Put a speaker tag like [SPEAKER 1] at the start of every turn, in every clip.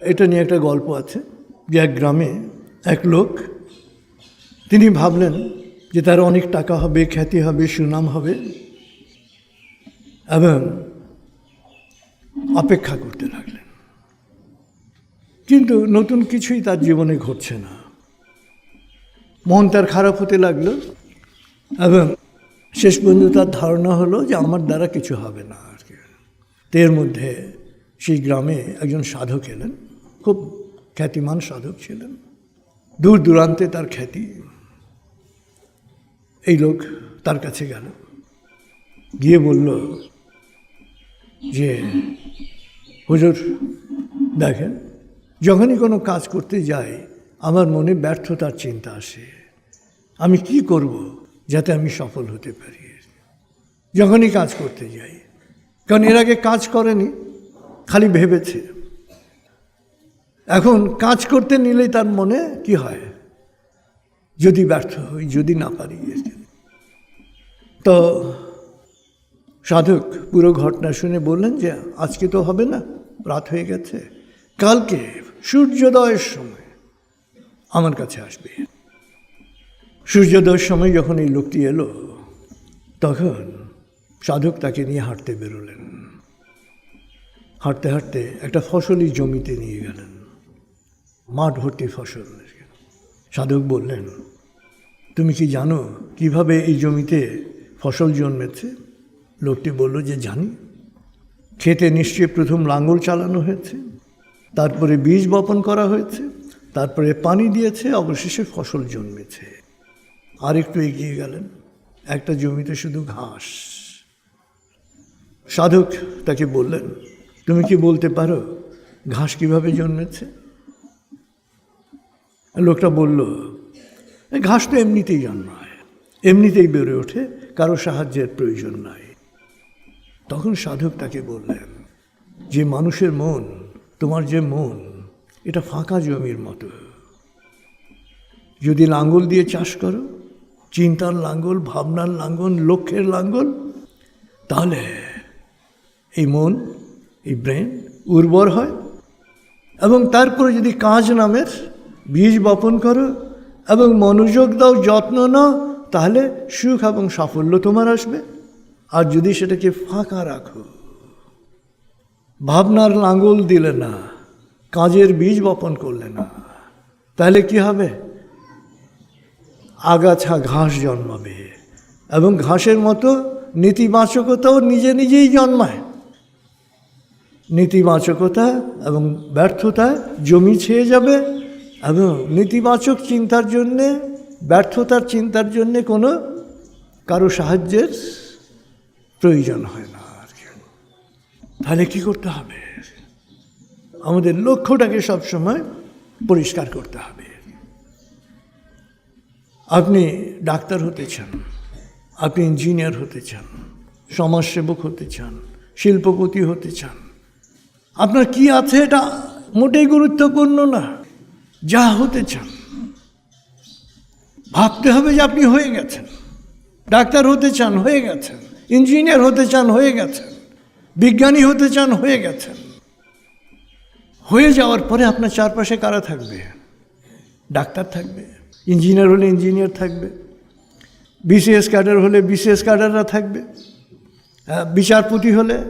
[SPEAKER 1] এটা নিয়ে একটা গল্প আছে যে এক গ্রামে এক লোক, তিনি ভাবলেন যে তার অনেক টাকা হবে, খ্যাতি হবে, সুনাম হবে, এবং অপেক্ষা করতে লাগলেন। কিন্তু নতুন কিছুই তার জীবনে ঘটছে না। মন তার খারাপ হতে লাগল, এবং শেষ পর্যন্ত তার ধারণা হলো যে আমার দ্বারা কিছু হবে না আর কি। এর মধ্যে সেই গ্রামে একজন সাধক এলেন। খুব খ্যাতিমান সাধক ছিলেন। দূর দূরান্তে তার খ্যাতি এই লোক তার কাছে গেল। গিয়ে বলল যে, হুজুর, দেখেন, যখনই কোনো কাজ করতে যাই, আমার মনে ব্যর্থতার চিন্তা আসে। আমি কি করব যাতে আমি সফল হতে পারি? যখনই কাজ করতে যাই। কারণ এর আগে কাজ করেনি, খালি ভেবেছে। এখন কাজ করতে নিলেই তার মনে কি হয়? যদি ব্যর্থ হই, যদি না পারি তো সাধক পুরো ঘটনা শুনে বললেন যে, আজকে তো হবে না, রাত হয়ে গেছে, কালকে সূর্যোদয়ের সময় আমার কাছে আসবে। সূর্যোদয়ের সময় যখন এই লোকটি এলো, তখন সাধক তাকে নিয়ে হাঁটতে বেরোলেন। হাঁটতে হাঁটতে একটা ফসলি জমিতে নিয়ে গেলেন। মাঠ ভর্তি ফসল। সাধক বললেন, তুমি কি জানো কীভাবে এই জমিতে ফসল জন্মেছে? লোকটি বলল, যে জানি। খেতে নিশ্চয়ই প্রথম লাঙ্গল চালানো হয়েছে, তারপরে বীজ বপন করা হয়েছে, তারপরে পানি দিয়েছে, অবশেষে ফসল জন্মেছে। আর একটু এগিয়ে গেলেন, একটা জমিতে শুধু ঘাস। সাধক তাকে বললেন, তুমি কি বলতে পারো ঘাস কীভাবে জন্মেছে? লোকটা বলল "এই ঘাস তো এমনিতেই জন্মায় এমনিতেই বেড়ে ওঠে, কারও সাহায্যের প্রয়োজন নাই। তখন সাধক তাকে বললেন, যে মানুষের মন, তোমার যে মন, এটা ফাঁকা জমির মতো। যদি লাঙ্গল দিয়ে চাষ করো, চিন্তার লাঙ্গল, ভাবনার লাঙ্গল, লক্ষ্যের লাঙ্গল, তাহলে এই মন, এই ব্রেন উর্বর হয় এবং তারপরে যদি কাজ নামের বীজ বপন করো এবং মনোযোগ দাও, যত্ন নাও, তাহলে সুখ এবং সাফল্য তোমার আসবে। আর যদি সেটাকে ফাঁকা রাখো, ভাবনার লাঙ্গল দিলে না, কাজের বীজ বপন করলে না, তাহলে কি হবে? আগাছা ঘাস জন্মাবে এবং ঘাসের মতো নেতিবাচকতাও নিজে নিজেই জন্মায়। নেতিবাচকতা এবং ব্যর্থতা জমি ছেয়ে যাবে। এবং নেতিবাচক চিন্তার জন্যে, ব্যর্থতার চিন্তার জন্যে কোনো কারও সাহায্যের প্রয়োজন হয় না আর কি। তাহলে কী করতে হবে? আমাদের লক্ষ্যটাকে সবসময় পরিষ্কার করতে হবে। আপনি ডাক্তার হতে চান, আপনি ইঞ্জিনিয়ার হতে চান, সমাজসেবক হতে চান, শিল্পপতি হতে চান, আপনার কি আছে এটা মোটেই গুরুত্বপূর্ণ না। যা হতে চান। ভাবতে হবে যে আপনি হয়ে গেছেন। ডাক্তার হতে চান, হয়ে গেছেন। ইঞ্জিনিয়ার হতে চান, হয়ে গেছেন। বিজ্ঞানী হতে চান, হয়ে গেছেন। হয়ে যাওয়ার পরে আপনার চারপাশে কারা থাকবে? ডাক্তার থাকবে, ইঞ্জিনিয়ার হলে ইঞ্জিনিয়ার থাকবে, বিসিএস ক্যাডার হলে বিসিএস ক্যাডাররা থাকবে বিচারপতি হলে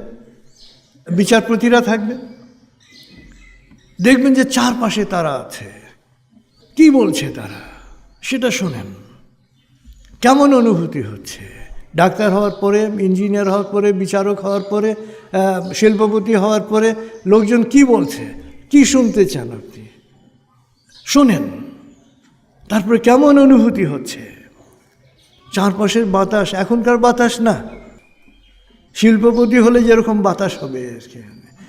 [SPEAKER 1] বিচারপতিরা থাকবে। দেখবেন যে চারপাশে তারা আছে। কি বলছে তারা? সেটা শোনেন। কেমন অনুভূতি হচ্ছে? ডাক্তার হওয়ার পরে, ইঞ্জিনিয়ার হওয়ার পরে, বিচারক হওয়ার পরে শিল্পপতি হওয়ার পরে লোকজন কি বলছে? কি শুনতে চান আপনি? শোনেন, তারপরে কেমন অনুভূতি হচ্ছে? চারপাশের বাতাস, এখনকার বাতাস না। শিল্পপতি হলে যেরকম বাতাস হবে,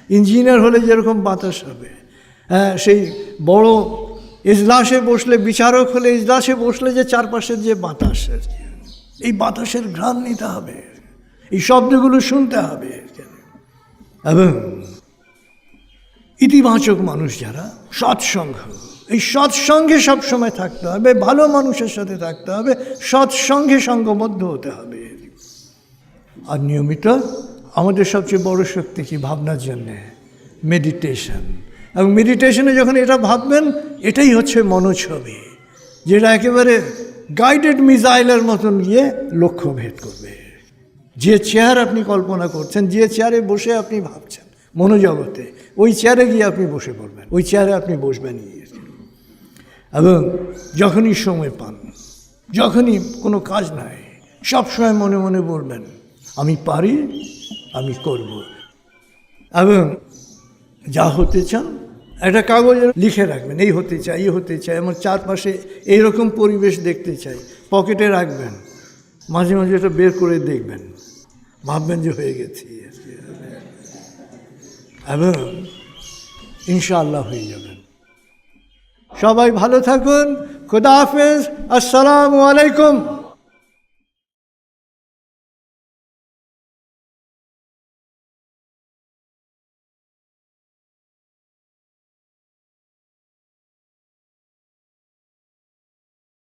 [SPEAKER 1] ইঞ্জিনিয়ার হলে যেরকম বাতাস হবে সেই বড় ইজলাসে বসলে, বিচারক হলে ইজলাসে বসলে যে চারপাশের যে বাতাস আর কি এই বাতাসের ঘ্রাণ নিতে হবে, এই শব্দগুলো শুনতে হবে। এবং ইতিবাচক মানুষ যারা, সৎসঙ্গ, এই সৎসঙ্গে সবসময় থাকতে হবে, ভালো মানুষের সাথে থাকতে হবে, সৎসঙ্গে সঙ্গবদ্ধ হতে হবে। আর নিয়মিত আমাদের সবচেয়ে বড় শক্তি কি? ভাবনার জন্যে মেডিটেশন এবং মেডিটেশনে যখন এটা ভাববেন, এটাই হচ্ছে মনোছবি, যেটা একেবারে গাইডেড মিসাইলের মতন গিয়ে লক্ষ্য ভেদ করবে। যে চেয়ার আপনি কল্পনা করছেন, যে চেয়ারে বসে আপনি ভাবছেন মনোজগতে, ওই চেয়ারে গিয়ে আপনি বসে পড়বেন, ওই চেয়ারে আপনি বসবেন গিয়ে এবং যখনই সময় পান, যখনই কোনো কাজ নাই, সবসময় মনে মনে বলবেন, আমি পারি, আমি করব। এবং যা হতে চান, একটা কাগজে লিখে রাখবেন, এই হতে চাই, এই হতে চাই আমার চারপাশে এইরকম পরিবেশ দেখতে চাই, পকেটে রাখবেন, মাঝে মাঝে এটা বের করে দেখবেন, ভাববেন যে হয়ে গেছি। এবং ইনশাআল্লাহ হয়ে যাবেন। সবাই ভালো থাকুন, খুদা হাফেজ, আসসালামু আলাইকুম।